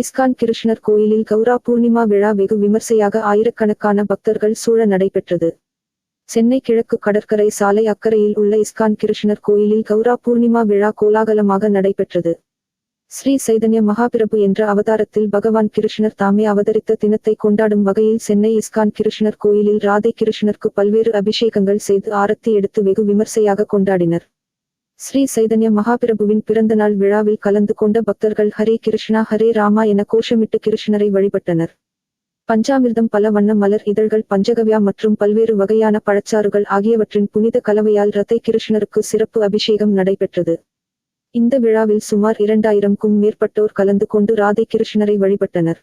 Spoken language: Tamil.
இஸ்கான் கிருஷ்ணர் கோயிலில் கௌரா பூர்ணிமா விழா வெகு விமர்சையாக ஆயிரக்கணக்கான பக்தர்கள் சூழ நடைபெற்றது. சென்னை கிழக்கு கடற்கரை சாலை அக்கறையில் உள்ள இஸ்கான் கிருஷ்ணர் கோயிலில் கௌரா பூர்ணிமா விழா கோலாகலமாக நடைபெற்றது. ஸ்ரீ சைதன்ய மகாபிரபு என்ற அவதாரத்தில் பகவான் கிருஷ்ணர் தாமே அவதரித்த தினத்தை கொண்டாடும் வகையில் சென்னை இஸ்கான் கிருஷ்ணர் கோயிலில் ராதை கிருஷ்ணருக்கு பல்வேறு அபிஷேகங்கள் செய்து ஆரத்தி எடுத்து வெகு விமர்சையாக கொண்டாடினர். ஸ்ரீ சைதன்ய மகாபிரபுவின் பிறந்தநாள் விழாவில் கலந்து கொண்ட பக்தர்கள் ஹரே கிருஷ்ணா ஹரே ராமா என கோஷமிட்டு கிருஷ்ணரை வழிபட்டனர். பஞ்சாமிர்தம் பல வண்ண மலர் இதழ்கள் பஞ்சகவ்யா மற்றும் பல்வேறு வகையான பழச்சாறுகள் ஆகியவற்றின் புனித கலவையால் ரத்தை கிருஷ்ணருக்கு சிறப்பு அபிஷேகம் நடைபெற்றது. இந்த விழாவில் சுமார் இரண்டாயிரம்க்கும் மேற்பட்டோர் கலந்து கொண்டு ராதை கிருஷ்ணரை வழிபட்டனர்.